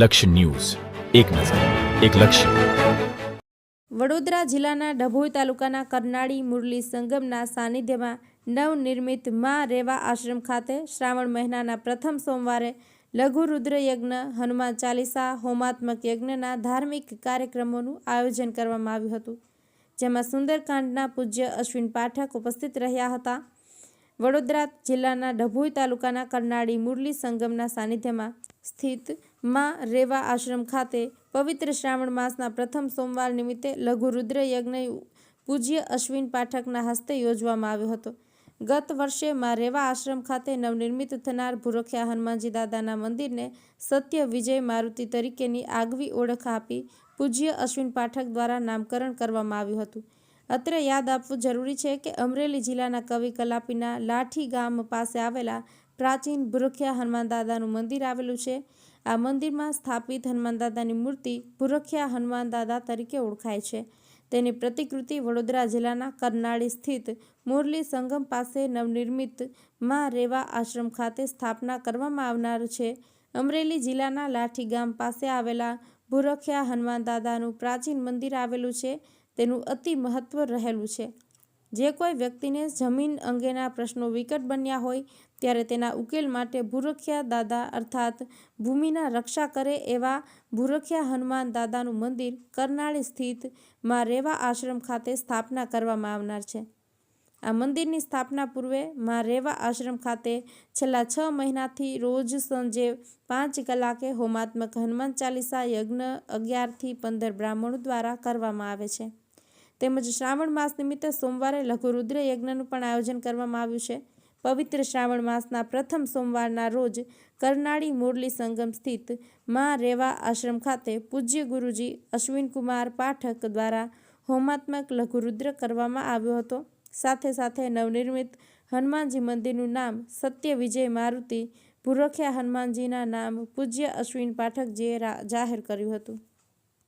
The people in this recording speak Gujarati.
લક્ષ્ય ન્યૂઝ. એક નજર, એક લક્ષ્ય. વડોદરા જિલ્લાના ડભોઈ તાલુકાના કરનાળી મુરલી સંગમના સાનિધ્યમાં નવનિર્મિત મા રેવા આશ્રમ ખાતે શ્રાવણ મહિનાના પ્રથમ સોમવારે લઘુ રુદ્ર યજ્ઞ હનુમાન ચાલીસા, હોમાત્મક યજ્ઞના ધાર્મિક કાર્યક્રમોનું આયોજન કરવામાં આવ્યું હતું, જેમાં સુંદરકાંડના પૂજ્ય અશ્વિન પાઠક ઉપસ્થિત રહ્યા હતા. વડોદરા જિલ્લાના ડભોઈ તાલુકાના કરનાળી મુરલી સંગમના સાનિધ્યમાં સ્થિત માં રેવા આશ્રમ ખાતે પવિત્ર શ્રાવણ માસના પ્રથમ સોમવાર નિમિત્તે લઘુ રુદ્ર યજ્ઞ પૂજ્ય અશ્વિન પાઠકના હસ્તે યોજવામાં આવ્યો હતો. ગત વર્ષે માં રેવા આશ્રમ ખાતે નવનિર્મિત થનાર ભૂરખ્યા હનુમાનજી દાદાના મંદિરને સત્ય વિજય મારુતિ તરીકેની આગવી ઓળખ આપી પૂજ્ય અશ્વિન પાઠક દ્વારા નામકરણ કરવામાં આવ્યું હતું. અત્રે યાદ આપવું જરૂરી છે કે અમરેલી જિલ્લાના કવિ કલાપીના લાઠી ગામ પાસે આવેલા પ્રાચીન ભૂરખ્યા હનુમાન દાદાનું મંદિર આવેલું છે. આ મંદિરમાં સ્થાપિત હનુમાન દાદાની મૂર્તિ ભૂરખિયા હનુમાન દાદા તરીકે ઓળખાય છે. તેની પ્રતિકૃતિ વડોદરા જિલ્લાના કરનાળી સ્થિત મુરલી સંગમ પાસે નવનિર્મિતમાં રેવા આશ્રમ ખાતે સ્થાપના કરવામાં આવનાર છે. અમરેલી જિલ્લાના લાઠી ગામ પાસે આવેલા ભૂરખિયા હનુમાન દાદાનું પ્રાચીન મંદિર આવેલું છે. તેનું અતિ મહત્વ રહેલું છે. જે કોઈ વ્યક્તિને જમીન અંગેના પ્રશ્નો વિકટ બન્યા હોય, ત્યારે તેના ઉકેલ માટે ભૂરખિયા દાદા અર્થાત ભૂમિના રક્ષા કરે એવા ભૂરખિયા હનુમાન દાદાનું મંદિર કરનાળી સ્થિતમાં રેવા આશ્રમ ખાતે સ્થાપના કરવામાં આવનાર છે. આ મંદિરની સ્થાપના પૂર્વે માં રેવા આશ્રમ ખાતે છેલ્લા છ મહિનાથી રોજ સાંજે પાંચ કલાકે હોમાત્મક હનુમાન ચાલીસા યજ્ઞ અગિયારથી પંદર બ્રાહ્મણો દ્વારા કરવામાં આવે છે. તેમજ શ્રાવણ માસ નિમિત્તે સોમવારે લઘુરુદ્ર યજ્ઞનું પણ આયોજન કરવામાં આવ્યું છે. પવિત્ર શ્રાવણ માસના પ્રથમ સોમવારના રોજ કરનાળી મુરલી સંગમ સ્થિત મા રેવા આશ્રમ ખાતે પૂજ્ય ગુરુજી અશ્વિનકુમાર પાઠક દ્વારા હોમાત્મક લઘુરુદ્ર કરવામાં આવ્યો હતો. સાથે સાથે નવનિર્મિત હનુમાનજી મંદિરનું નામ સત્ય વિજય મારુતિ ભૂરખિયા હનુમાનજીના નામ પૂજ્ય અશ્વિન પાઠકજીએ જાહેર કર્યું હતું.